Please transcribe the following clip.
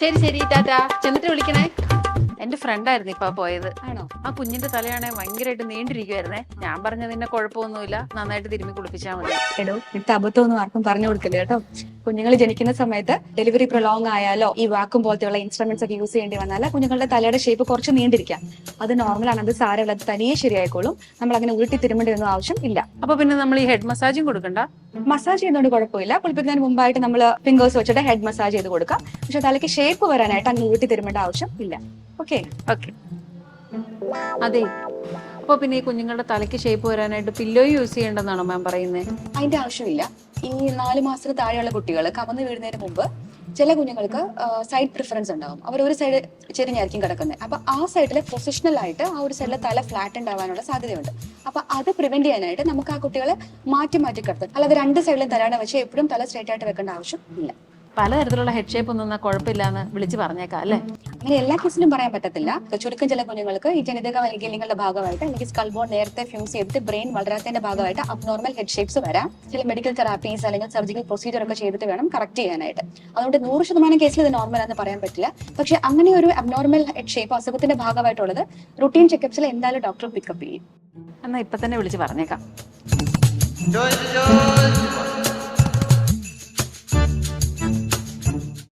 ശരി ശരി ടാറ്റാ. ചെന്നിട്ട് വിളിക്കണേ. എന്റെ ഫ്രണ്ടായിരുന്നു ഇപ്പൊ പോയത്. ആണോ? ആ കുഞ്ഞിന്റെ തലയാണെ ഭയങ്കരമായിട്ട് നീണ്ടിരിക്കുവായിരുന്നേ. ഞാൻ പറഞ്ഞതിന്റെ കുഴപ്പമൊന്നുമില്ല. നന്നായിട്ട് തിരുമ്മി കുളിപ്പിച്ചാൽ മതി. എടോ ഇട്ട് അബദ്ധമൊന്നും ആർക്കും പറഞ്ഞു കൊടുക്കില്ല കേട്ടോ? കുഞ്ഞുങ്ങൾ ജനിക്കുന്ന സമയത്ത് ഡെലിവറി പ്രൊലോങ് ആയാലോ ഈ വാക്കും പോലത്തെയുള്ള ഇൻസ്ട്രുമെന്റ്സ് ഒക്കെ യൂസ് ചെയ്യേണ്ടി വന്നാൽ കുഞ്ഞുങ്ങളുടെ തലയുടെ ഷേപ്പ് കുറച്ച് നീണ്ടിരിക്കാം. അത് നോർമലാണ് അത് സാരമുള്ളത് തനിയെ ശരിയായിക്കോളും. നമ്മൾ അങ്ങനെ ഉരുട്ടി തിരുമേണ്ടി ഒന്നും ആവശ്യം ഇല്ല. അപ്പൊ പിന്നെ നമ്മൾ ഈ ഹെഡ് മസാജും കൊടുക്കണ്ട? മസാജ് ചെയ്യുന്നതുകൊണ്ട് കുഴപ്പമില്ല. കുളിപ്പിക്കുന്നതിന് മുമ്പായിട്ട് നമ്മൾ ഫിംഗേഴ്സ് വെച്ചിട്ട് ഹെഡ് മസാജ് ചെയ്ത് കൊടുക്കാം. പക്ഷെ തലയ്ക്ക് ഷേപ്പ് വരാനായിട്ട് അങ്ങനെ ഉരുട്ടി തിരുമേണ്ട ആവശ്യം ഇല്ല. ഓക്കെ ഓക്കെ അതെ. അപ്പൊ പിന്നെ ഈ കുഞ്ഞുങ്ങളുടെ തലയ്ക്ക് ഷേപ്പ് വരാനായിട്ട് പില്ലോ യൂസ് ചെയ്യേണ്ടെന്നാണോ മാം പറയുന്നത് അതിന്റെ ആവശ്യമില്ല. ഈ നാല് മാസത്തിന് താഴെയുള്ള കുട്ടികൾ കമന്ന് വീഴുന്നതിന് മുമ്പ് ചില കുഞ്ഞുങ്ങൾക്ക് സൈഡ് പ്രിഫറൻസ് ഉണ്ടാവും. അവർ ഒരു സൈഡ് ചെരിഞ്ഞായിരിക്കും കിടക്കുന്നത് അപ്പൊ ആ സൈഡിലെ പൊസിഷണൽ ആയിട്ട് ആ ഒരു സൈഡിലെ തല ഫ്ലാറ്റ് ഉണ്ടാവാനുള്ള സാധ്യതയുണ്ട്. അപ്പൊ അത് പ്രിവെന്റ് ചെയ്യാനായിട്ട് നമുക്ക് ആ കുട്ടികളെ മാറ്റി മാറ്റി കിടത്തും അല്ലാതെ രണ്ട് സൈഡിലും തലയുടെ വെച്ച് എപ്പോഴും തല സ്ട്രേറ്റ് ആയിട്ട് വെക്കേണ്ട ആവശ്യം ഇല്ല. പലതരത്തിലുള്ള ഹെഡ് ഷേപ്പ് ഒന്നും കുഴപ്പമില്ലാന്ന് വിളിച്ച് പറഞ്ഞേക്കാം അല്ലേ? അങ്ങനെ എല്ലാ കേസിലും പറയാൻ പറ്റത്തില്ല. ചുരുക്കം ചില കുഞ്ഞുങ്ങൾക്ക് ഈ ജനിതക വൈകല്യങ്ങളുടെ ഭാഗമായിട്ട് അല്ലെങ്കിൽ സ്കൾബോൺ നേരത്തെ ഫ്യൂസ് ചെയ്തിട്ട് ബ്രെയിൻ വളരാത്തതിന്റെ ഭാഗമായിട്ട് അബ്നോർമൽ ഹെഡ് ഷേപ്സ് വരാം. ചില മെഡിക്കൽ തെറാപ്പീസ് അല്ലെങ്കിൽ സർജിക്കൽ പ്രൊസീജിയർ ഒക്കെ ചെയ്തിട്ട് വേണം കറക്റ്റ് ചെയ്യാനായിട്ട്. അതുകൊണ്ട് നൂറ് ശതമാനം കേസിൽ ഇത് നോർമൽ എന്ന് പറയാൻ പറ്റില്ല. പക്ഷെ അങ്ങനെ ഒരു അബ്നോർമൽ ഹെഡ് ഷേപ്പ് അസുഖത്തിന്റെ ഭാഗമായിട്ടുള്ളത് റുട്ടീൻ ചെക്കപ്സിൽ എന്തായാലും ഡോക്ടർ പിക്കപ്പ് ചെയ്യും. എന്നാ ഇപ്പൊ തന്നെ വിളിച്ച് പറഞ്ഞേക്കാം.